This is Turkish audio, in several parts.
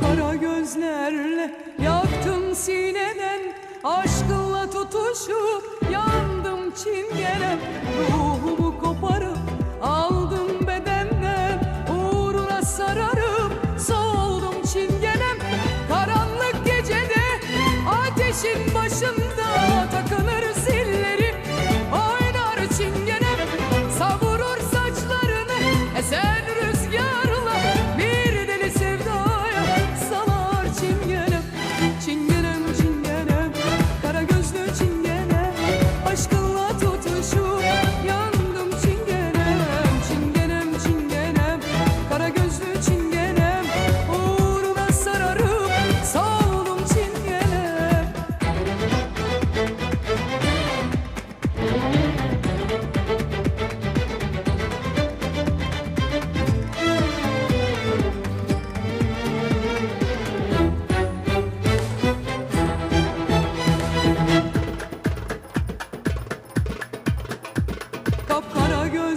kara gözlerle Yaktım sineden Aşkınla tutuşup yandım çingenem. Ruh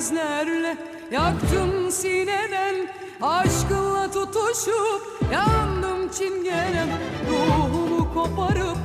gözlerle Yaktım sineden Aşkınla tutuşup Yandım çingenem Ruhumu koparıp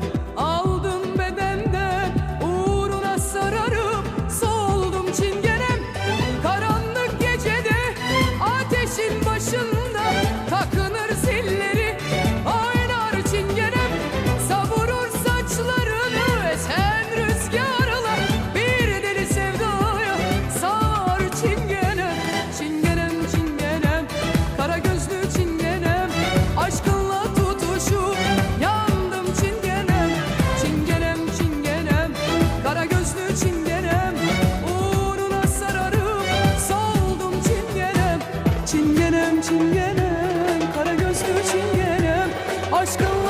çingenem Kara gözlü çingenem. Aşkınla